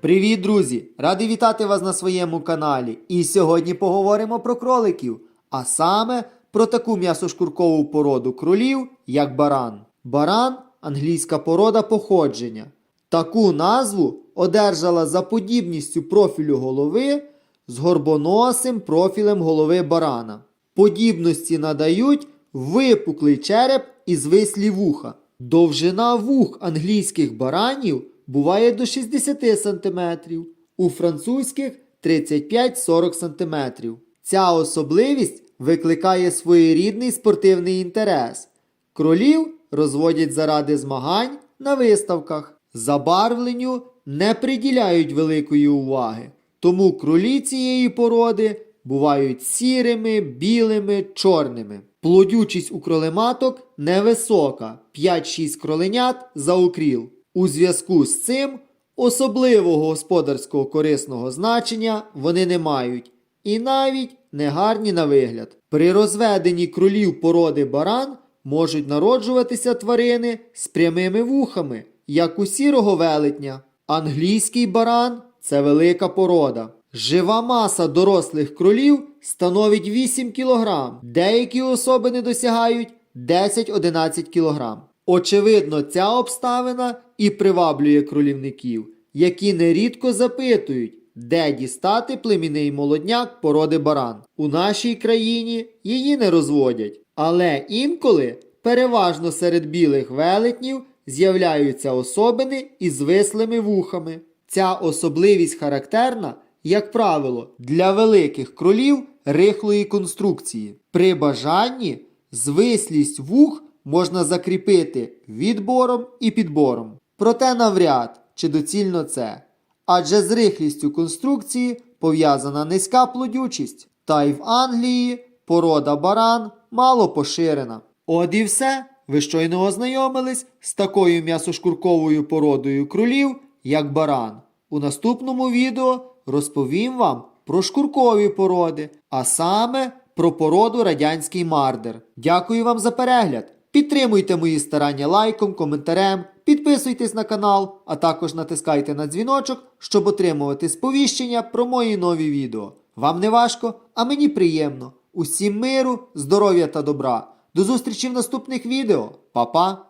Привіт, друзі! Радий вітати вас на своєму каналі. І сьогодні поговоримо про кроликів, а саме про таку м'ясошкуркову породу кролів, як баран. Баран англійська порода походження. Таку назву одержала за подібністю профілю голови з горбоносим профілем голови барана. Подібності надають випуклий череп і звислі вуха. Довжина вух англійських баранів буває до 60 см, у французьких 35-40 см. Ця особливість викликає своєрідний спортивний інтерес. Кролів розводять заради змагань на виставках. Забарвленню не приділяють великої уваги, тому кролі цієї породи бувають сірими, білими, чорними. Плодючість у кролематок невисока 5-6 кроленят за укріл. У зв'язку з цим особливого господарського корисного значення вони не мають і навіть не гарні на вигляд. При розведенні кролів породи баран можуть народжуватися тварини з прямими вухами, як у сірого велетня. Англійський баран це велика порода. Жива маса дорослих кролів становить 8 кг, деякі особини досягають 10-11 кг. Очевидно, ця обставина і приваблює кролівників, які нерідко запитують, де дістати племінний молодняк породи баран. У нашій країні її не розводять, але інколи, переважно серед білих велетнів, з'являються особини із вислими вухами. Ця особливість характерна, як правило, для великих кролів рихлої конструкції. При бажанні звислість вух можна закріпити відбором і підбором. Проте навряд чи доцільно це. Адже з рихлістю конструкції пов'язана низька плодючість. Та й в Англії порода баран мало поширена. От і все. Ви щойно ознайомились з такою м'ясошкурковою породою кролів, як баран. У наступному відео розповім вам про шкуркові породи, а саме про породу радянський мардер. Дякую вам за перегляд! Підтримуйте мої старання лайком, коментарем, підписуйтесь на канал, а також натискайте на дзвіночок, щоб отримувати сповіщення про мої нові відео. Вам не важко, а мені приємно. Усім миру, здоров'я та добра. До зустрічі в наступних відео. Па-па!